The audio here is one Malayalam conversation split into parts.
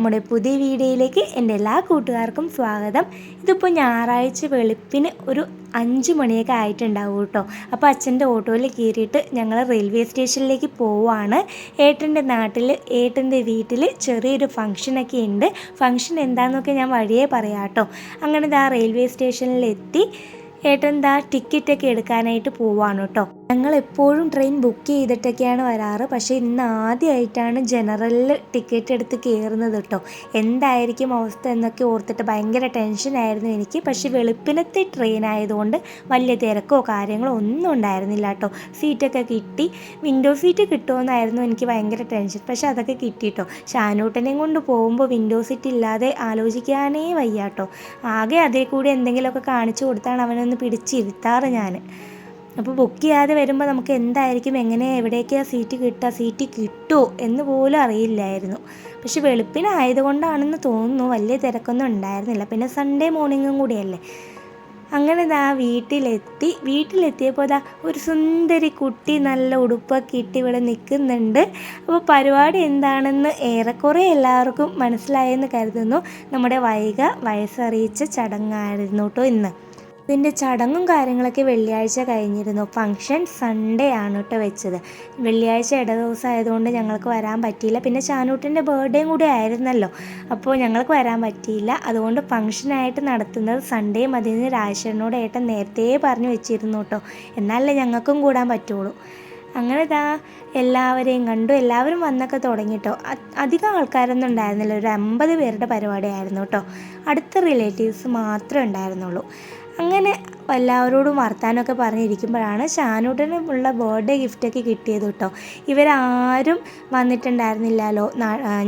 നമ്മുടെ പുതിയ വീഡിയോയിലേക്ക് എന്റെ എല്ലാ കൂട്ടുകാർക്കും സ്വാഗതം. ഇതിപ്പോൾ ഞായറാഴ്ച വെളുപ്പിന് ഒരു അഞ്ച് മണിയൊക്കെ ആയിട്ടുണ്ടാവും കേട്ടോ. അപ്പോൾ അച്ഛന്റെ ഓട്ടോയിൽ കയറിയിട്ട് ഞങ്ങൾ റെയിൽവേ സ്റ്റേഷനിലേക്ക് പോവാണ്. ഏട്ടന്റെ നാട്ടിൽ ഏട്ടന്റെ വീട്ടിൽ ചെറിയൊരു ഫംഗ്ഷനൊക്കെ ഉണ്ട്. ഫംഗ്ഷൻ എന്താണെന്നൊക്കെ ഞാൻ വഴിയേ പറയാം കേട്ടോ. അങ്ങനെ ആ റെയിൽവേ സ്റ്റേഷനിലെത്തി. ഏട്ടൻ ദാ ടിക്കറ്റൊക്കെ എടുക്കാനായിട്ട് പോവാണ് കേട്ടോ ഞങ്ങൾ എപ്പോഴും ട്രെയിൻ ബുക്ക് ചെയ്തിട്ടൊക്കെയാണ് വരാറ്. പക്ഷേ ഇന്ന് ആദ്യമായിട്ടാണ് ജനറലിൽ ടിക്കറ്റ് എടുത്ത് കയറുന്നത് കേട്ടോ എന്തായിരിക്കും അവസ്ഥ എന്നൊക്കെ ഓർത്തിട്ട് ഭയങ്കര ടെൻഷനായിരുന്നു എനിക്ക്. പക്ഷേ വെളുപ്പിനത്തെ ട്രെയിൻ ആയതുകൊണ്ട് വലിയ തിരക്കോ കാര്യങ്ങളോ ഒന്നും ഉണ്ടായിരുന്നില്ല കേട്ടോ സീറ്റൊക്കെ കിട്ടി. വിൻഡോ സീറ്റ് കിട്ടുമെന്നായിരുന്നു എനിക്ക് ഭയങ്കര ടെൻഷൻ പക്ഷേ അതൊക്കെ കിട്ടി കേട്ടോ ഷാനൂട്ടനെയും കൊണ്ട് പോകുമ്പോൾ വിൻഡോ സീറ്റ് ഇല്ലാതെ ആലോചിക്കാനേ വയ്യ കേട്ടോ ആകെ അതേ കൂടി എന്തെങ്കിലുമൊക്കെ കാണിച്ചു കൊടുത്താണ് അവനൊന്ന് പിടിച്ചിരുത്താറ് ഞാൻ അപ്പോൾ ബുക്ക് ചെയ്യാതെ വരുമ്പോൾ നമുക്ക് എന്തായിരിക്കും എങ്ങനെ എവിടേക്കാണ് സീറ്റ് കിട്ടുക സീറ്റ് കിട്ടുമോ എന്ന് പോലും അറിയില്ലായിരുന്നു. പക്ഷെ വെളുപ്പിനായതുകൊണ്ടാണെന്ന് തോന്നുന്നു വലിയ തിരക്കൊന്നും ഉണ്ടായിരുന്നില്ല. പിന്നെ സൺഡേ മോർണിംഗും കൂടിയല്ലേ. അങ്ങനെ ദാ വീട്ടിലെത്തി. വീട്ടിലെത്തിയപ്പോൾ ദാ ഒരു സുന്ദരി കുട്ടി നല്ല ഉടുപ്പൊക്കെ ഇട്ട് ഇവിടെ നിൽക്കുന്നുണ്ട്. അപ്പോൾ പരിപാടി എന്താണെന്ന് ഏറെക്കുറെ എല്ലാവർക്കും മനസ്സിലായെന്ന് കരുതുന്നു. നമ്മുടെ വൈക വയസ്സറിയിച്ച ചടങ്ങായിരുന്നു കേട്ടോ ഇന്ന്. ഇതിന്റെ ചടങ്ങും കാര്യങ്ങളൊക്കെ വെള്ളിയാഴ്ച കഴിഞ്ഞിരുന്നു. ഫങ്ഷൻ സൺഡേ ആണ് കേട്ടോ വെച്ചത്. വെള്ളിയാഴ്ച ഇട ദിവസം ആയതുകൊണ്ട് ഞങ്ങൾക്ക് വരാൻ പറ്റിയില്ല. പിന്നെ ചാനൂട്ടിന്റെ ബർത്ത്ഡേയും കൂടി ആയിരുന്നല്ലോ. അപ്പോൾ ഞങ്ങൾക്ക് വരാൻ പറ്റിയില്ല. അതുകൊണ്ട് ഫങ്ഷനായിട്ട് നടത്തുന്നത് സൺഡേ മതി എന്ന് രാജേഷനോട് ഏട്ടൻ നേരത്തെ പറഞ്ഞു വെച്ചിരുന്നു കേട്ടോ. എന്നാലേ ഞങ്ങൾക്കും കൂടാൻ പറ്റുള്ളൂ. അങ്ങനെ ഇതാ എല്ലാവരെയും കണ്ടു. എല്ലാവരും വന്നൊക്കെ തുടങ്ങി കേട്ടോ. അധികം ആൾക്കാരൊന്നും ഉണ്ടായിരുന്നില്ല. ഒരു അമ്പത് പേരുടെ പരിപാടിയായിരുന്നു കേട്ടോ. അടുത്ത റിലേറ്റീവ്സ് മാത്രമേ ഉണ്ടായിരുന്നുള്ളൂ. അങ്ങനെ എല്ലാവരോടും വർത്താനമൊക്കെ പറഞ്ഞിരിക്കുമ്പോഴാണ് ഷാനൂട്ടനുള്ള ബർത്ത്ഡേ ഗിഫ്റ്റൊക്കെ കിട്ടിയത് കേട്ടോ. ഇവരാരും വന്നിട്ടുണ്ടായിരുന്നില്ലല്ലോ.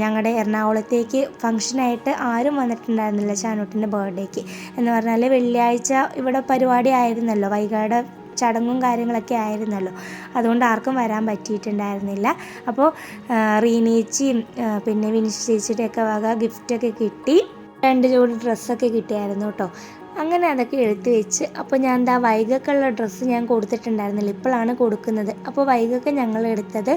ഞങ്ങളുടെ എറണാകുളത്തേക്ക് ഫംഗ്ഷനായിട്ട് ആരും വന്നിട്ടുണ്ടായിരുന്നില്ല ഷാനുട്ടന്റെ ബർത്ത്ഡേക്ക് എന്ന് പറഞ്ഞാൽ വെള്ളിയാഴ്ച ഇവിടെ പരിപാടി ആയിരുന്നല്ലോ. വൈകാട് ചടങ്ങും കാര്യങ്ങളൊക്കെ ആയിരുന്നല്ലോ. അതുകൊണ്ട് ആർക്കും വരാൻ പറ്റിയിട്ടുണ്ടായിരുന്നില്ല. അപ്പോൾ റീനേച്ചിയും പിന്നെ വിനിഷ് ചേച്ചിയുടെയൊക്കെ വക ഗിഫ്റ്റൊക്കെ കിട്ടി. രണ്ട് ജോഡി ഡ്രസ്സൊക്കെ കിട്ടിയായിരുന്നു കേട്ടോ. അങ്ങനെ അതൊക്കെ എടുത്തു വെച്ച് അപ്പോൾ ഞാൻ എന്താ വൈകക്കുള്ള ഡ്രസ്സ് ഞാൻ കൊടുത്തിട്ടുണ്ടായിരുന്നില്ല. ഇപ്പോഴാണ് കൊടുക്കുന്നത്. അപ്പോൾ വൈകക്ക് ഞങ്ങൾ എടുത്തത്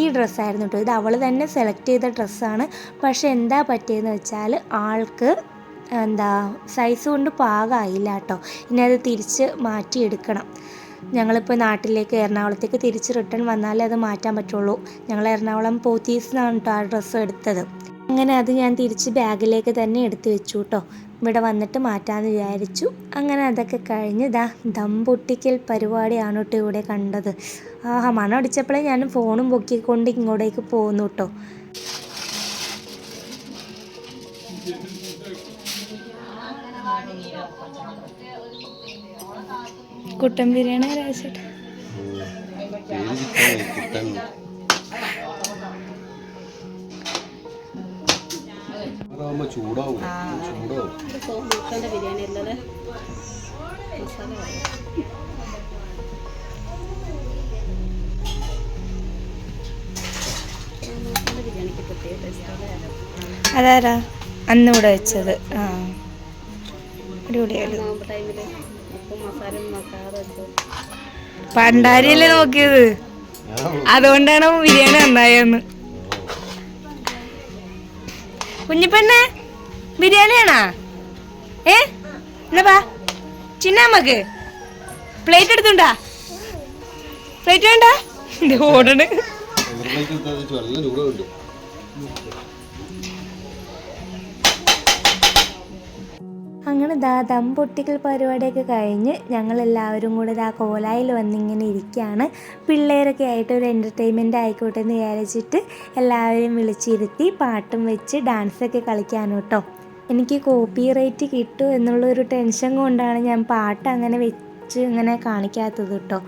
ഈ ഡ്രസ്സായിരുന്നു കേട്ടോ ഇത് അവൾ തന്നെ സെലക്ട് ചെയ്ത ഡ്രസ്സാണ് പക്ഷേ എന്താ പറ്റിയതെന്ന് വെച്ചാൽ ആൾക്ക് എന്താ സൈസ് കൊണ്ട് പാകമായില്ല കേട്ടോ ഇനി അത് തിരിച്ച് മാറ്റിയെടുക്കണം. ഞങ്ങളിപ്പോൾ നാട്ടിലേക്ക് എറണാകുളത്തേക്ക് തിരിച്ച് റിട്ടേൺ വന്നാലേ അത് മാറ്റാൻ പറ്റുള്ളൂ. ഞങ്ങൾ എറണാകുളം പോത്തീസിനാണ് കേട്ടോ ആ ഡ്രസ്സ് എടുത്തത്. അങ്ങനെ അത് ഞാൻ തിരിച്ച് ബാഗിലേക്ക് തന്നെ എടുത്തു വെച്ചു കേട്ടോ ഇവിടെ വന്നിട്ട് മാറ്റാമെന്ന് വിചാരിച്ചു. അങ്ങനെ അതൊക്കെ കഴിഞ്ഞ് ഇതാ ദം പൊട്ടിക്കൽ പരിപാടിയാണ് കേട്ടോ ഇവിടെ കണ്ടത്. ആഹാ മണം അടിച്ചപ്പോഴേ ഞാൻ ഫോണും പൊക്കിക്കൊണ്ട് ഇങ്ങോട്ടേക്ക് പോകുന്നു കേട്ടോ കുട്ടൻ ബിരിയാണി ചൂടാവും. ചൂടാവും. ബിരിയാണി അല്ലത് അതാരാ? അന്ന് ഇവിടെ വെച്ചത്. ആ. അടിപൊളിയായിരുന്നു. പണ്ടാരിയല്ലേ നോക്കിയത്? അതുകൊണ്ടാണ് ബിരിയാണി നന്നായെന്ന്. കുഞ്ഞിപ്പെണ്ണെ? ബിരിയാണിയാണാ? ഏ? എന്നാ ചിന്നമ്മക്ക് പ്ലേറ്റ് എടുത്തുണ്ടാ? പ്ലേറ്റ് വേണ്ട? ഓടണ്. അങ്ങനെ ദാ ദം പൊട്ടിക്കൽ പരിപാടിയൊക്കെ കഴിഞ്ഞ് ഞങ്ങളെല്ലാവരും കൂടെ ദാ കോലായിൽ വന്നിങ്ങനെ ഇരിക്കുകയാണ്. പിള്ളേരൊക്കെ ആയിട്ട് ഒരു എന്റർടൈൻമെന്റ് ആയിക്കോട്ടെ എന്ന് വിചാരിച്ചിട്ട് എല്ലാവരെയും വിളിച്ചിരുത്തി പാട്ടും വെച്ച് ഡാൻസൊക്കെ കളിക്കാനും കേട്ടോ. എനിക്ക് കോപ്പി റേറ്റ് കിട്ടും എന്നുള്ളൊരു ടെൻഷൻ കൊണ്ടാണ് ഞാൻ പാട്ട് അങ്ങനെ വെച്ച് ഇങ്ങനെ കാണിക്കാത്തത് കേട്ടോ.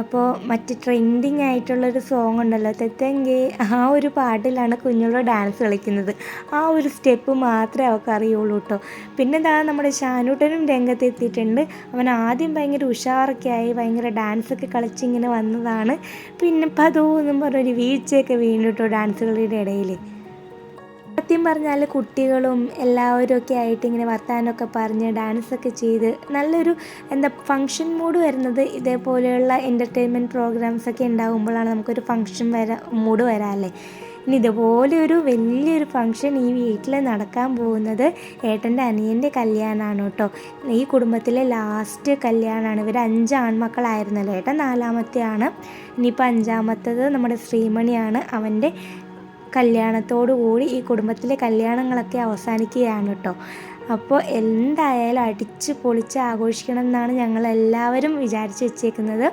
അപ്പോൾ മറ്റ് ട്രെൻഡിങ് ആയിട്ടുള്ളൊരു സോങ് ഉണ്ടല്ലോ തെറ്റെങ്കിൽ ആ ഒരു പാട്ടിലാണ് കുഞ്ഞുള്ള ഡാൻസ് കളിക്കുന്നത്. ആ ഒരു സ്റ്റെപ്പ് മാത്രമേ അവൾക്ക് അറിയുള്ളൂ കേട്ടോ പിന്നെ എന്താ നമ്മുടെ ഷാനൂട്ടനും രംഗത്തെത്തിയിട്ടുണ്ട് അവൻ ആദ്യം ഭയങ്കര ഉഷാറൊക്കെ ആയി ഭയങ്കര ഡാൻസൊക്കെ കളിച്ചിങ്ങനെ വന്നതാണ്. പിന്നെ പതോ എന്നും പറഞ്ഞൊരു വീഴ്ചയൊക്കെ വീണു കേട്ടോ ഡാൻസുകളുടെ ഇടയിൽ സത്യം പറഞ്ഞാൽ കുട്ടികളും എല്ലാവരും ഒക്കെ ആയിട്ട് ഇങ്ങനെ വർത്താനമൊക്കെ പറഞ്ഞ് ഡാൻസൊക്കെ ചെയ്ത് നല്ലൊരു എന്താ ഫങ്ഷൻ മൂഡ് വരുന്നത് ഇതേപോലെയുള്ള എന്റർടൈൻമെന്റ് പ്രോഗ്രാംസൊക്കെ ഉണ്ടാകുമ്പോഴാണ് നമുക്കൊരു ഫങ്ഷൻ വരാ മൂഡ് വരാല്ലേ. ഇനി ഇതുപോലൊരു വലിയൊരു ഫങ്ഷൻ ഈ വീട്ടിൽ നടക്കാൻ പോകുന്നത് ഏട്ടന്റെ അനിയന്റെ കല്യാണമാണ് കേട്ടോ. ഈ കുടുംബത്തിലെ ലാസ്റ്റ് കല്യാണമാണ് ഇവർ അഞ്ച് ആൺമക്കളായിരുന്നല്ലോ. ഏട്ടൻ നാലാമത്തെയാണ്. ഇനിയിപ്പോൾ അഞ്ചാമത്തത് നമ്മുടെ ശ്രീമണിയാണ്. അവന്റെ കല്യാണത്തോടു കൂടി ഈ കുടുംബത്തിലെ കല്യാണങ്ങളൊക്കെ അവസാനിക്കുകയാണ് കേട്ടോ. അപ്പോൾ എന്തായാലും അടിച്ച് പൊളിച്ച് ആഘോഷിക്കണം എന്നാണ് ഞങ്ങൾ എല്ലാവരും വിചാരിച്ച് വെച്ചേക്കുന്നത്.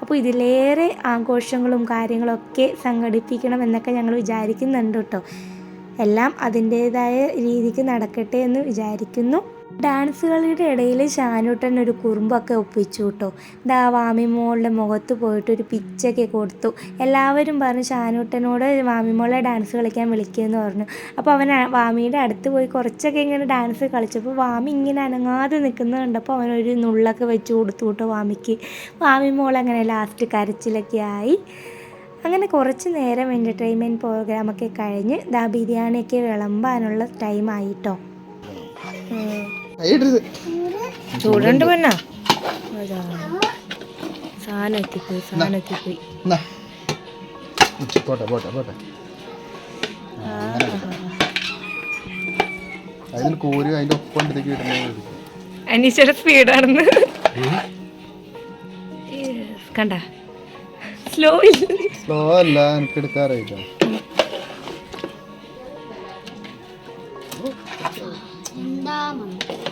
അപ്പോൾ ഇതിലേറെ ആഘോഷങ്ങളും കാര്യങ്ങളൊക്കെ സംഘടിപ്പിക്കണം എന്നൊക്കെ ഞങ്ങൾ വിചാരിക്കുന്നുണ്ട് കേട്ടോ. എല്ലാം അതിന്റേതായ രീതിക്ക് നടക്കട്ടെ എന്ന് വിചാരിക്കുന്നു. ഡാൻസുകളുടെ ഇടയിൽ ഷാനൂട്ടൻ ഒരു കുറുമ്പൊക്കെ ഒപ്പിച്ചു കേട്ടോ ദാ വാമിമോളുടെ മുഖത്ത് പോയിട്ട് ഒരു പിച്ചൊക്കെ കൊടുത്തു. എല്ലാവരും പറഞ്ഞു ഷാനൂട്ടനോട് വാമിമോളെ ഡാൻസ് കളിക്കാൻ വിളിക്കുമെന്ന് പറഞ്ഞു. അപ്പോൾ അവൻ വാമിയുടെ അടുത്ത് പോയി കുറച്ചൊക്കെ ഇങ്ങനെ ഡാൻസ് കളിച്ചപ്പോൾ വാമി ഇങ്ങനെ അനങ്ങാതെ നിൽക്കുന്നത് കണ്ടപ്പോൾ അവനൊരു നുള്ളൊക്കെ വെച്ച് കൊടുത്തു കേട്ടോ വാമിക്ക്. വാമിമോൾ അങ്ങനെ ലാസ്റ്റ് കരച്ചിലൊക്കെ ആയി. അങ്ങനെ കുറച്ച് നേരം എന്റർടൈൻമെന്റ് പ്രോഗ്രാമൊക്കെ കഴിഞ്ഞ് ദാ ബിരിയാണിയൊക്കെ വിളമ്പാനുള്ള ടൈം ആയിട്ടോ ചൂടുണ്ട് പെണ്ണ സാധനം എത്തിപ്പോയി സാധനം എത്തിപ്പോയി പോട്ടെ പോട്ടെ പോട്ടെ. അതിന് കോരി അതിന്റെ ഒപ്പം അനീഷയുടെ സ്പീഡാണെന്ന്. കണ്ട. സ്ലോ സ്ലോ അല്ല എനിക്ക് എടുക്കാറില്ല മതിയാവില്ല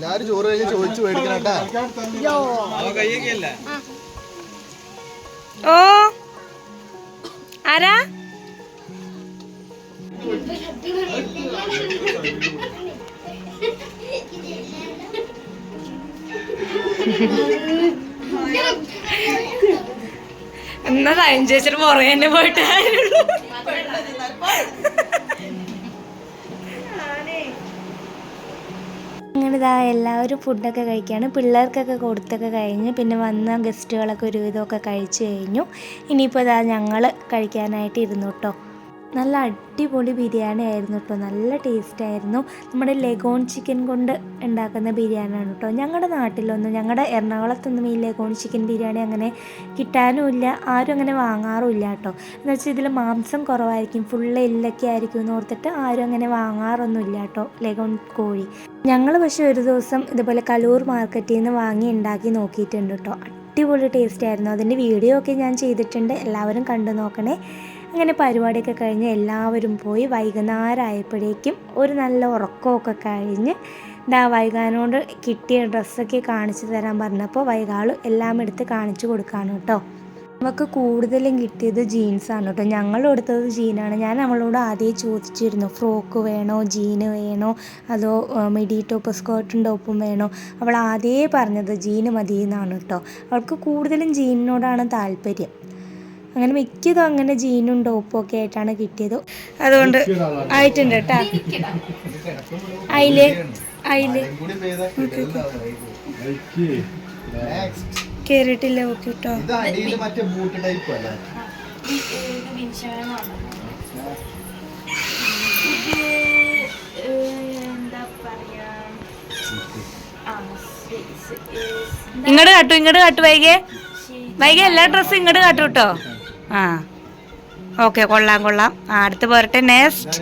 എല്ലാരും ചോറ് കഴിഞ്ഞ് ചോദിച്ചു മേടിക്കണം കേട്ടാ. ഓ. ആരാ? എന്നാ സയൻ ചേച്ചിട്ട് പുറകെ തന്നെ പോയിട്ട് അങ്ങനെ എല്ലാവരും ഫുഡൊക്കെ കഴിക്കുകയാണ് പിള്ളേർക്കൊക്കെ കൊടുത്തൊക്കെ കഴിഞ്ഞ് പിന്നെ വന്ന ഗസ്റ്റുകളൊക്കെ ഒരുവിധമൊക്കെ കഴിച്ചു കഴിഞ്ഞു. ഇനിയിപ്പോൾ ഇതാ ഞങ്ങൾ കഴിക്കാനായിട്ട് ഇരുന്നു കേട്ടോ നല്ല അടിപൊളി ബിരിയാണി ആയിരുന്നു കേട്ടോ നല്ല ടേസ്റ്റ് ആയിരുന്നു. നമ്മുടെ ലെഗോൺ ചിക്കൻ കൊണ്ട് ഉണ്ടാക്കുന്ന ബിരിയാണിയാണ് കേട്ടോ ഞങ്ങളുടെ നാട്ടിലൊന്നും ഞങ്ങളുടെ എറണാകുളത്തൊന്നും ഈ ലെഗോൺ ചിക്കൻ ബിരിയാണി അങ്ങനെ കിട്ടാനുമില്ല ആരും അങ്ങനെ വാങ്ങാറുമില്ല കേട്ടോ എന്ന് വെച്ചാൽ ഇതിൽ മാംസം കുറവായിരിക്കും ഫുള്ള് എല്ലൊക്കെ ആയിരിക്കും എന്ന് ഓർത്തിട്ട് ആരും അങ്ങനെ വാങ്ങാറൊന്നുമില്ല കേട്ടോ ലെഗോൺ കോഴി. ഞങ്ങൾ പക്ഷേ ഒരു ദിവസം ഇതുപോലെ കലൂർ മാർക്കറ്റിൽ നിന്ന് വാങ്ങി ഉണ്ടാക്കി നോക്കിയിട്ടുണ്ട് കേട്ടോ അടിപൊളി ടേസ്റ്റ് ആയിരുന്നു. അതിന്റെ വീഡിയോ ഒക്കെ ഞാൻ ചെയ്തിട്ടുണ്ട്. എല്ലാവരും കണ്ടു നോക്കണേ. അങ്ങനെ പരിപാടിയൊക്കെ കഴിഞ്ഞ് എല്ലാവരും പോയി വൈകുന്നേരമായപ്പോഴേക്കും ഒരു നല്ല ഉറക്കമൊക്കെ കഴിഞ്ഞ് ഇതാ വൈകാനോട് കിട്ടിയ ഡ്രസ്സൊക്കെ കാണിച്ചു തരാൻ പറഞ്ഞപ്പോൾ വൈകാൾ എല്ലാം എടുത്ത് കാണിച്ചു കൊടുക്കാണ് കേട്ടോ. നമുക്ക് കൂടുതലും കിട്ടിയത് ജീൻസാണ് കേട്ടോ. ഞങ്ങൾ എടുത്തത് ജീനാണ് ഞാൻ നമ്മളോട് ആദ്യം ചോദിച്ചിരുന്നു ഫ്രോക്ക് വേണോ ജീന് വേണോ അതോ മിഡി ടോപ്പ് സ്കേർട്ടും ടോപ്പും വേണോ? അവൾ ആദ്യമേ പറഞ്ഞത് ജീന് മതി എന്നാണ് കേട്ടോ. അവൾക്ക് കൂടുതലും ജീനിനോടാണ് താല്പര്യം. അങ്ങനെ മിക്കതും അങ്ങനെ ജീനും ടോപ്പും ഒക്കെ ആയിട്ടാണ് കിട്ടിയത്. അതുകൊണ്ട് ആയിട്ടുണ്ട് കേട്ടാ. അയിൽ അയിൽ. കേറിട്ടില്ല ഓക്കെ കേട്ടോ. ഇങ്ങോട്ട് കാട്ടു ഇങ്ങോട്ട് കാട്ടു വൈകേ. വൈകേ എല്ലാ ഡ്രസ്സും ഇങ്ങോട്ട് കാട്ടു കേട്ടോ. ആ. ഓക്കെ കൊള്ളാം കൊള്ളാം. ആ അടുത്ത് പോരട്ടെ നെക്സ്റ്റ്.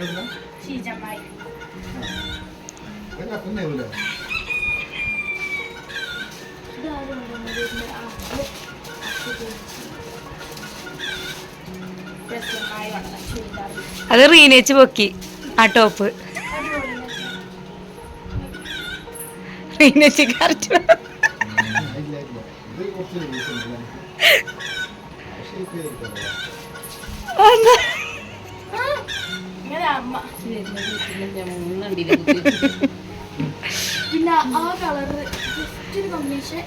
അത് റീനേച്ച് പൊക്കി ആ ടോപ്പ്. റീനേച്ച് കറക്റ്റ് പിന്നെ ആ കളറ് കോമ്പിനേഷൻ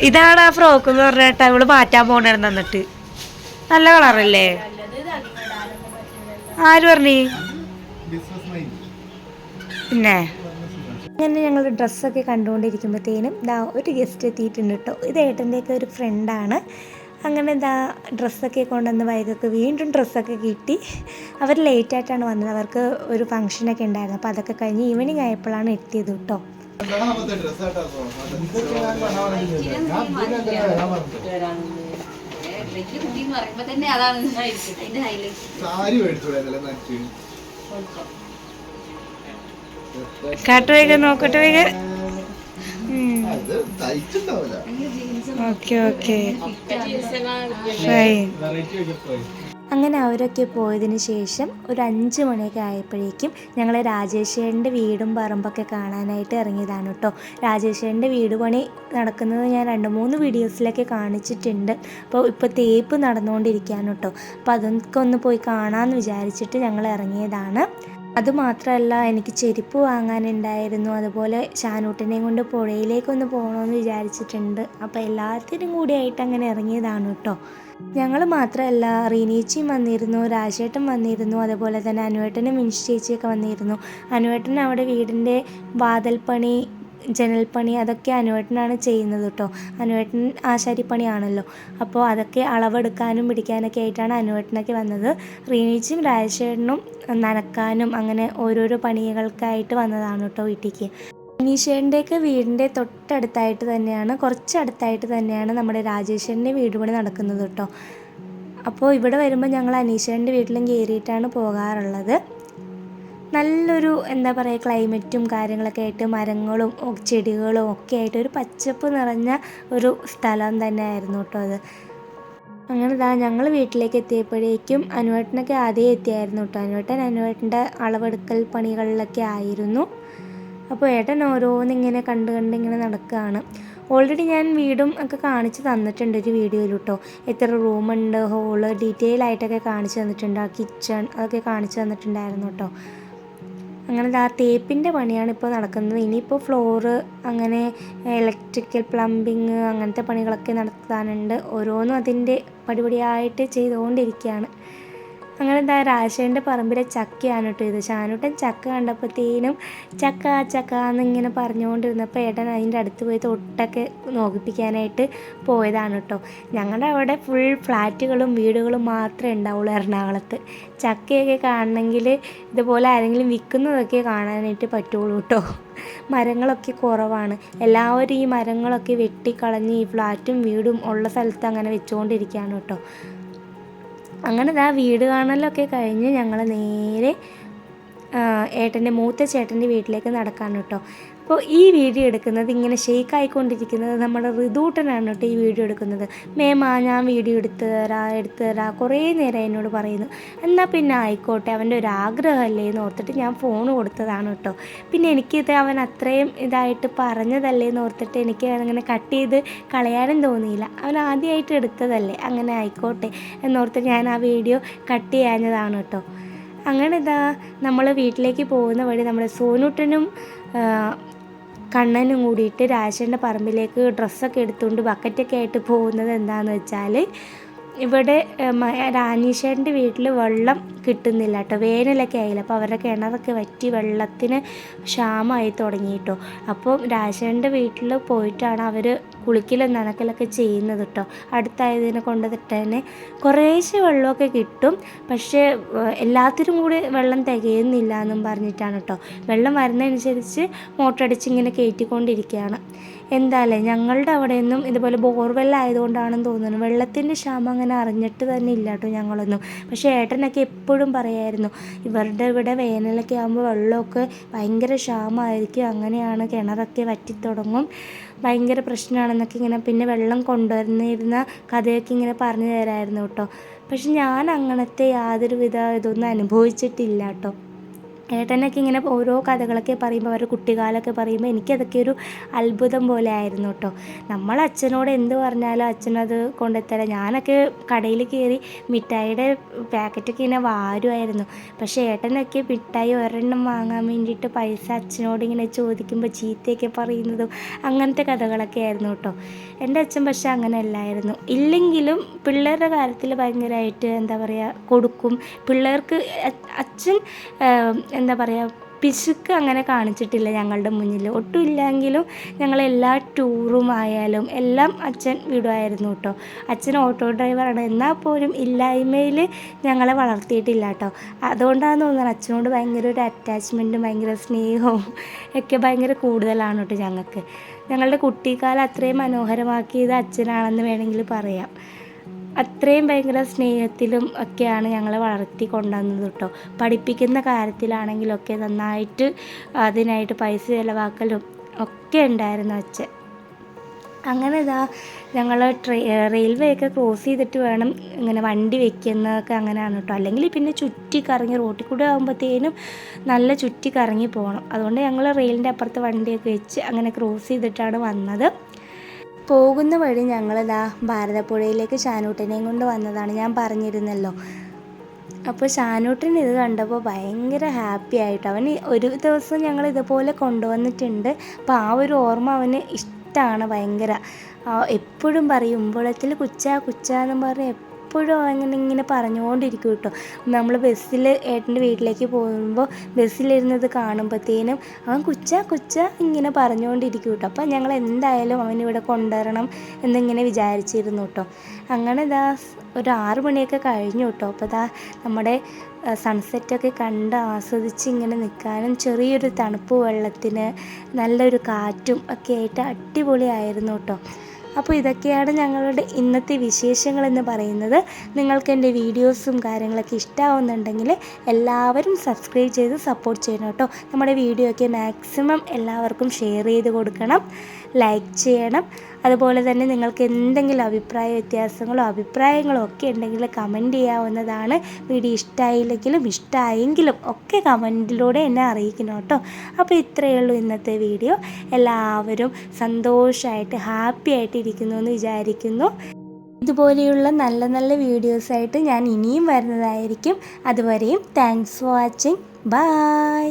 ഇതാണ് ആ ഫ്രോക്ക് എന്ന് പറഞ്ഞിട്ട് അവൾ മാറ്റാൻ പോണേന്ന് എന്നിട്ട് നല്ല കളറല്ലേ? ആര് പറഞ്ഞു? ബിസിനസ് മൈൻഡ് പിന്നെ? അങ്ങനെ ഞങ്ങൾ ഡ്രസ്സൊക്കെ കണ്ടുകൊണ്ടിരിക്കുമ്പോഴത്തേനും ദാ ഒരു ഗസ്റ്റ് എത്തിയിട്ടുണ്ട് കേട്ടോ ഇത് ഏട്ടന്റെയൊക്കെ ഒരു ഫ്രണ്ടാണ് അങ്ങനെ എന്താ ഡ്രസ്സൊക്കെ കൊണ്ടുവന്ന് വൈകൊക്കെ വീണ്ടും ഡ്രസ്സൊക്കെ കിട്ടി. അവർ ലേറ്റായിട്ടാണ് വന്നത്. അവർക്ക് ഒരു ഫംഗ്ഷനൊക്കെ ഉണ്ടായിരുന്നു. അപ്പോൾ അതൊക്കെ കഴിഞ്ഞ് ഈവനിങ് ആയപ്പോഴാണ് എത്തിയത് കേട്ടോ. കാട്ടുവേഗ നോക്കട്ടെ വേഗ അത് തയ്ച്ചിട്ടുണ്ടാവില്ല. Okay okay. അങ്ങനെ അവരൊക്കെ പോയതിന് ശേഷം ഒരു അഞ്ച് മണിയൊക്കെ ആയപ്പോഴേക്കും ഞങ്ങൾ രാജേഷേന്റെ വീടും പറമ്പൊക്കെ കാണാനായിട്ട് ഇറങ്ങിയതാണ് കേട്ടോ. രാജേഷേന്റെ വീട് പണി നടക്കുന്നത് ഞാൻ രണ്ട് മൂന്ന് വീഡിയോസിലൊക്കെ കാണിച്ചിട്ടുണ്ട്. അപ്പോൾ ഇപ്പോൾ തേപ്പ് നടന്നുകൊണ്ടിരിക്കുകയാണ് കേട്ടോ. അപ്പോൾ അതൊക്കെ ഒന്ന് പോയി കാണാമെന്ന് വിചാരിച്ചിട്ട് ഞങ്ങൾ ഇറങ്ങിയതാണ്. അതുമാത്രമല്ല എനിക്ക് ചെരുപ്പ് വാങ്ങാനുണ്ടായിരുന്നു. അതുപോലെ ഷാനൂട്ടിനെയും കൊണ്ട് പുഴയിലേക്കൊന്ന് പോകണമെന്ന് വിചാരിച്ചിട്ടുണ്ട്. അപ്പോൾ എല്ലാത്തിനും കൂടിയായിട്ട് അങ്ങനെ ഇറങ്ങിയതാണ് കേട്ടോ ഞങ്ങൾ മാത്രമല്ല റീനീച്ചിയും വന്നിരുന്നു രാജേട്ടൻ വന്നിരുന്നു അതുപോലെ തന്നെ അനുവേട്ടനും മിൻഷി ചേച്ചിയൊക്കെ വന്നിരുന്നു. അനുവേട്ടൻ അവിടെ വീടിന്റെ വാതിൽപ്പണി ജനൽപ്പണി അതൊക്കെ അനുവേട്ടനാണ് ചെയ്യുന്നത് കേട്ടോ അനുവേട്ടൻ ആശാരിപ്പണിയാണല്ലോ. അപ്പോൾ അതൊക്കെ അളവെടുക്കാനും പിടിക്കാനൊക്കെ ആയിട്ടാണ് അനുവേട്ടനൊക്കെ വന്നത്. റീനീച്ചും രാജശേഖരനും നനക്കാനും അങ്ങനെ ഓരോരോ പണികൾക്കായിട്ട് വന്നതാണ് കേട്ടോ വീട്ടിലേക്ക് റീനീശേഖരന്റെയൊക്കെ വീടിന്റെ തൊട്ടടുത്തായിട്ട് തന്നെയാണ് കുറച്ചടുത്തായിട്ട് തന്നെയാണ് നമ്മുടെ രാജേശ്വരന്റെ വീട് പണി നടക്കുന്നത് കേട്ടോ അപ്പോൾ ഇവിടെ വരുമ്പോൾ ഞങ്ങൾ അനീഷേന്റെ വീട്ടിലും കയറിയിട്ടാണ് പോകാറുള്ളത്. നല്ലൊരു എന്താ പറയുക ക്ലൈമറ്റും കാര്യങ്ങളൊക്കെ ആയിട്ട് മരങ്ങളും ചെടികളും ഒക്കെ ആയിട്ട് ഒരു പച്ചപ്പ് നിറഞ്ഞ ഒരു സ്ഥലം തന്നെയായിരുന്നു കേട്ടോ അത്. അങ്ങനെ ഇതാ ഞങ്ങൾ വീട്ടിലേക്ക് എത്തിയപ്പോഴേക്കും അനുവേട്ടനൊക്കെ ആദ്യം എത്തിയായിരുന്നു കേട്ടോ. അനുവേട്ടൻ അനുവേട്ടന്റെ അളവെടുക്കൽ പണികളിലൊക്കെ ആയിരുന്നു. അപ്പോൾ ഏട്ടൻ ഓരോന്നിങ്ങനെ കണ്ട് കണ്ട് ഇങ്ങനെ നടക്കുകയാണ്. ഓൾറെഡി ഞാൻ വീടും ഒക്കെ കാണിച്ച് തന്നിട്ടുണ്ട് ഒരു വീഡിയോയിൽ കേട്ടോ. എത്ര റൂമുണ്ട് ഹോൾ ഡീറ്റെയിൽ ആയിട്ടൊക്കെ കാണിച്ച് തന്നിട്ടുണ്ട് ആ കിച്ചൺ അതൊക്കെ കാണിച്ച് തന്നിട്ടുണ്ടായിരുന്നു കേട്ടോ. അങ്ങനെ ആ തേപ്പിന്റെ പണിയാണ് ഇപ്പോൾ നടക്കുന്നത്. ഇനിയിപ്പോൾ ഫ്ലോറ് അങ്ങനെ ഇലക്ട്രിക്കൽ പ്ലംബിങ് അങ്ങനത്തെ പണികളൊക്കെ നടത്താനുണ്ട്. ഓരോന്നും അതിന്റെ പടിപടിയായിട്ട് ചെയ്തുകൊണ്ടിരിക്കുകയാണ്. അങ്ങനെ എന്താ രാജേന്റെ പറമ്പിലെ ചക്കയാണ് കേട്ടോ ഇത്. ഷാനൂട്ടൻ ചക്ക കണ്ടപ്പോഴത്തേനും ചക്ക ചക്ക എന്നിങ്ങനെ പറഞ്ഞുകൊണ്ടിരുന്നപ്പോൾ ഏട്ടൻ അതിന്റെ അടുത്ത് പോയി തൊട്ടൊക്കെ നോക്കിപ്പിക്കാനായിട്ട് പോയതാണ് കേട്ടോ. ഞങ്ങളുടെ അവിടെ ഫുൾ ഫ്ലാറ്റുകളും വീടുകളും മാത്രമേ ഉണ്ടാവുള്ളൂ എറണാകുളത്ത്. ചക്കയൊക്കെ കാണണമെങ്കിൽ ഇതുപോലെ ആരെങ്കിലും വിൽക്കുന്നതൊക്കെ കാണാനായിട്ട് പറ്റുള്ളൂ കേട്ടോ. മരങ്ങളൊക്കെ കുറവാണ്. എല്ലാവരും ഈ മരങ്ങളൊക്കെ വെട്ടിക്കളഞ്ഞ് ഈ ഫ്ലാറ്റും വീടും ഉള്ള സ്ഥലത്ത് അങ്ങനെ വെച്ചുകൊണ്ടിരിക്കുകയാണ് കേട്ടോ. അങ്ങനെ ദാ വീട് കാണലൊക്കെ കഴിഞ്ഞ് ഞങ്ങൾ നേരെ ഏട്ടന്റെ മൂത്ത ചേട്ടന്റെ വീട്ടിലേക്ക് നടക്കാണ് കേട്ടോ അപ്പോൾ ഈ വീഡിയോ എടുക്കുന്നത് ഇങ്ങനെ ഷെയ്ക്ക് ആയിക്കൊണ്ടിരിക്കുന്നത് നമ്മുടെ ഋതൂട്ടനാണ് കേട്ടോ ഈ വീഡിയോ എടുക്കുന്നത്. മേമാ ഞാൻ വീഡിയോ എടുത്തു തരാ എടുത്തു തരാ കുറേ നേരം എന്നോട് പറയുന്നു. എന്നാൽ പിന്നെ ആയിക്കോട്ടെ അവന്റെ ഒരു ആഗ്രഹമല്ലേ എന്ന് ഓർത്തിട്ട് ഞാൻ ഫോൺ കൊടുത്തതാണ് കേട്ടോ. പിന്നെ എനിക്കിത് അവൻ അത്രയും ഇതായിട്ട് പറഞ്ഞതല്ലേ എന്ന് ഓർത്തിട്ട് എനിക്ക് അങ്ങനെ കട്ട് ചെയ്ത് കളയാനും തോന്നിയില്ല. അവൻ ആദ്യമായിട്ട് എടുത്തതല്ലേ അങ്ങനെ ആയിക്കോട്ടെ എന്നോർത്ത് ഞാൻ ആ വീഡിയോ കട്ട് ചെയ്യാഞ്ഞതാണ് കേട്ടോ. അങ്ങനെ ഇതാ നമ്മൾ വീട്ടിലേക്ക് പോകുന്ന വഴി നമ്മുടെ സോനൂട്ടനും കണ്ണനും കൂടിയിട്ട് രാജേന്റെ പറമ്പിലേക്ക് ഡ്രസ്സൊക്കെ എടുത്തുകൊണ്ട് ബക്കറ്റൊക്കെ ആയിട്ട് പോകുന്നത് എന്താണെന്ന് വെച്ചാൽ ഇവിടെ രാനീഷേന്റെ വീട്ടിൽ വെള്ളം കിട്ടുന്നില്ല കേട്ടോ. വേനലൊക്കെ ആയില്ല അപ്പോൾ അവരുടെ കിണറൊക്കെ വറ്റി വെള്ളത്തിന് ക്ഷാമമായി തുടങ്ങി കേട്ടോ അപ്പോൾ രാജേന്റെ വീട്ടിൽ പോയിട്ടാണ് അവർ കുളിക്കലും നനക്കലൊക്കെ ചെയ്യുന്നത് കേട്ടോ. അടുത്തായതിനെ കൊണ്ട് തന്നെ കുറേശ്ശെ വെള്ളമൊക്കെ കിട്ടും. പക്ഷേ എല്ലാത്തിനും കൂടി വെള്ളം തികയുന്നില്ല എന്നും പറഞ്ഞിട്ടാണ് കേട്ടോ. വെള്ളം വരുന്നതനുസരിച്ച് മോട്ടറടിച്ച് ഇങ്ങനെ കയറ്റിക്കൊണ്ടിരിക്കുകയാണ്. എന്തായാലേ ഞങ്ങളുടെ അവിടെയൊന്നും ഇതുപോലെ ബോർവെൽ ആയതുകൊണ്ടാണെന്ന് തോന്നുന്നു. വെള്ളത്തിന്റെ ക്ഷാമം അങ്ങനെ അറിഞ്ഞിട്ട് തന്നെ ഇല്ല കേട്ടോ ഞങ്ങളൊന്നും. പക്ഷേ ഏട്ടനൊക്കെ എപ്പോഴും പറയായിരുന്നു ഇവരുടെ ഇവിടെ വേനലൊക്കെ ആകുമ്പോൾ വെള്ളമൊക്കെ ഭയങ്കര ക്ഷാമമായിരിക്കും. അങ്ങനെയാണ് കിണറൊക്കെ വറ്റിത്തുടങ്ങും. ഭയങ്കര പ്രശ്നമാണെന്നൊക്കെ ഇങ്ങനെ പിന്നെ വെള്ളം കൊണ്ടുവന്നിരുന്ന കഥയൊക്കെ ഇങ്ങനെ പറഞ്ഞു തരായിരുന്നു കേട്ടോ. പക്ഷെ ഞാൻ അങ്ങനത്തെ യാതൊരുവിധ ഇതൊന്നും അനുഭവിച്ചിട്ടില്ല കേട്ടോ. ഏട്ടനൊക്കെ ഇങ്ങനെ ഓരോ കഥകളൊക്കെ പറയുമ്പോൾ അവരുടെ കുട്ടിക്കാലമൊക്കെ പറയുമ്പോൾ എനിക്കതൊക്കെ ഒരു അത്ഭുതം പോലെ ആയിരുന്നു കേട്ടോ. നമ്മൾ അച്ഛനോട് എന്ത് പറഞ്ഞാലും അച്ഛനത് കൊണ്ടുത്തരാം. ഞാനൊക്കെ കടയിൽ കയറി മിഠായിയുടെ പാക്കറ്റൊക്കെ ഇങ്ങനെ വാരുമായിരുന്നു പക്ഷേ ഏട്ടനൊക്കെ മിഠായി ഒരെണ്ണം വാങ്ങാൻ വേണ്ടിയിട്ട് പൈസ അച്ഛനോട് ഇങ്ങനെ ചോദിക്കുമ്പോൾ ചീത്തയൊക്കെ പറയുന്നതും അങ്ങനത്തെ കഥകളൊക്കെ ആയിരുന്നു കേട്ടോ. എന്റെ അച്ഛൻ പക്ഷെ അങ്ങനെ അല്ലായിരുന്നു ഇല്ലെങ്കിലും പിള്ളേരുടെ കാര്യത്തിൽ ഭയങ്കരമായിട്ട് എന്താ പറയുക കൊടുക്കും. പിള്ളേർക്ക് അച്ഛൻ എന്താ പറയുക പിശുക്ക് അങ്ങനെ കാണിച്ചിട്ടില്ല ഞങ്ങളുടെ മുന്നിൽ ഒട്ടും ഇല്ലെങ്കിലും ഞങ്ങൾ ടൂറും ആയാലും എല്ലാം അച്ഛൻ വിടുമായിരുന്നു കേട്ടോ. അച്ഛൻ ഓട്ടോ ഡ്രൈവറാണ്. എന്നാൽ പോലും ഇല്ലായ്മയിൽ ഞങ്ങളെ വളർത്തിയിട്ടില്ല കേട്ടോ. അതുകൊണ്ടാണെന്ന് തോന്നുന്നത് അച്ഛനോട് ഭയങ്കര ഒരു അറ്റാച്ച്മെന്റും ഭയങ്കര സ്നേഹവും ഒക്കെ ഭയങ്കര കൂടുതലാണ് കേട്ടോ ഞങ്ങൾക്ക്. ഞങ്ങളുടെ കുട്ടിക്കാലം അത്രയും മനോഹരമാക്കിയത് അച്ഛനാണെന്ന് വേണമെങ്കിൽ പറയാം. അത്രയും ഭയങ്കര സ്നേഹത്തിലും ഒക്കെയാണ് ഞങ്ങളെ വളർത്തി കൊണ്ടുവന്നത് കേട്ടോ. പഠിപ്പിക്കുന്ന കാര്യത്തിലാണെങ്കിലൊക്കെ നന്നായിട്ട് അതിനായിട്ട് പൈസ ചിലവാക്കലും ഒക്കെ ഉണ്ടായിരുന്നു അച്ഛൻ. അങ്ങനെ ഇതാ ഞങ്ങൾ റെയിൽവേ ഒക്കെ ക്രോസ് ചെയ്തിട്ട് വേണം ഇങ്ങനെ വണ്ടി വെക്കുന്നതൊക്കെ അങ്ങനെയാണ് കേട്ടോ. അല്ലെങ്കിൽ പിന്നെ ചുറ്റി കറങ്ങി റോട്ടിൽ കൂടെ ആകുമ്പോഴത്തേനും നല്ല ചുറ്റി കറങ്ങി പോകണം. അതുകൊണ്ട് ഞങ്ങൾ റെയിലിന്റെ അപ്പുറത്ത് വണ്ടിയൊക്കെ വെച്ച് അങ്ങനെ ക്രോസ് ചെയ്തിട്ടാണ് വന്നത്. പോകുന്ന വഴി ഞങ്ങളിതാ ഭാരതപ്പുഴയിലേക്ക് ഷാനൂട്ടനെയും കൊണ്ട് വന്നതാണ്. ഞാൻ പറഞ്ഞിരുന്നല്ലോ. അപ്പോൾ ഷാനൂട്ടൻ ഇത് കണ്ടപ്പോൾ ഭയങ്കര ഹാപ്പി ആയിട്ട്. അവൻ ഒരു ദിവസം ഞങ്ങൾ ഇതുപോലെ കൊണ്ടുവന്നിട്ടുണ്ട്. അപ്പോൾ ആ ഒരു ഓർമ്മ അവന് ഇഷ്ടമാണ് ഭയങ്കര. എപ്പോഴും പറയും ഉമ്പളത്തിൽ കുച്ച കുച്ച എന്ന് പറഞ്ഞ് എപ്പോഴും അങ്ങനെ ഇങ്ങനെ പറഞ്ഞുകൊണ്ടിരിക്കും കേട്ടോ. നമ്മൾ ബസ്സിൽ ഏട്ടന്റെ വീട്ടിലേക്ക് പോകുമ്പോൾ ബസ്സിലിരുന്നത് കാണുമ്പോഴത്തേനും അവൻ കുച്ച കുച്ച ഇങ്ങനെ പറഞ്ഞുകൊണ്ടിരിക്കും കേട്ടോ. അപ്പം ഞങ്ങൾ എന്തായാലും അവനിവിടെ കൊണ്ടുവരണം എന്നിങ്ങനെ വിചാരിച്ചിരുന്നു കേട്ടോ. അങ്ങനെ ഇതാ ഒരു ആറ് മണിയൊക്കെ കഴിഞ്ഞു കേട്ടോ. അപ്പോൾ ഇതാ നമ്മുടെ സൺസെറ്റൊക്കെ കണ്ട് ആസ്വദിച്ച് ഇങ്ങനെ നിൽക്കാനും ചെറിയൊരു തണുപ്പ് വെള്ളത്തിന് നല്ലൊരു കാറ്റും ഒക്കെ ആയിട്ട് അടിപൊളിയായിരുന്നു കേട്ടോ. അപ്പോൾ ഇതൊക്കെയാണ് ഞങ്ങളുടെ ഇന്നത്തെ വിശേഷങ്ങൾ എന്ന് പറയുന്നത്. നിങ്ങൾക്ക് എന്റെ വീഡിയോസും കാര്യങ്ങളൊക്കെ ഇഷ്ടമാവുന്നുണ്ടെങ്കിൽ എല്ലാവരും സബ്സ്ക്രൈബ് ചെയ്ത് സപ്പോർട്ട് ചെയ്യണം കേട്ടോ. നമ്മുടെ വീഡിയോ ഒക്കെ മാക്സിമം എല്ലാവർക്കും ഷെയർ ചെയ്ത് കൊടുക്കണം. ലൈക്ക് ചെയ്യണം. അതുപോലെ തന്നെ നിങ്ങൾക്ക് എന്തെങ്കിലും അഭിപ്രായ വ്യത്യാസങ്ങളോ അഭിപ്രായങ്ങളോ ഒക്കെ ഉണ്ടെങ്കിൽ കമന്റ് ചെയ്യാവുന്നതാണ്. വീഡിയോ ഇഷ്ടമായില്ലെങ്കിലും ഇഷ്ടമായെങ്കിലും ഒക്കെ കമന്റിലൂടെ എന്നെ അറിയിക്കണം കേട്ടോ. അപ്പോൾ ഇത്രയേ ഉള്ളൂ ഇന്നത്തെ വീഡിയോ. എല്ലാവരും സന്തോഷമായിട്ട് ഹാപ്പി ആയിട്ട് ഇരിക്കുന്നു എന്ന് വിചാരിക്കുന്നു. ഇതുപോലെയുള്ള നല്ല നല്ല വീഡിയോസായിട്ട് ഞാൻ ഇനിയും വരുന്നതായിരിക്കും. അതുവരെയും താങ്ക്സ് ഫോർ വാച്ചിങ് ബൈ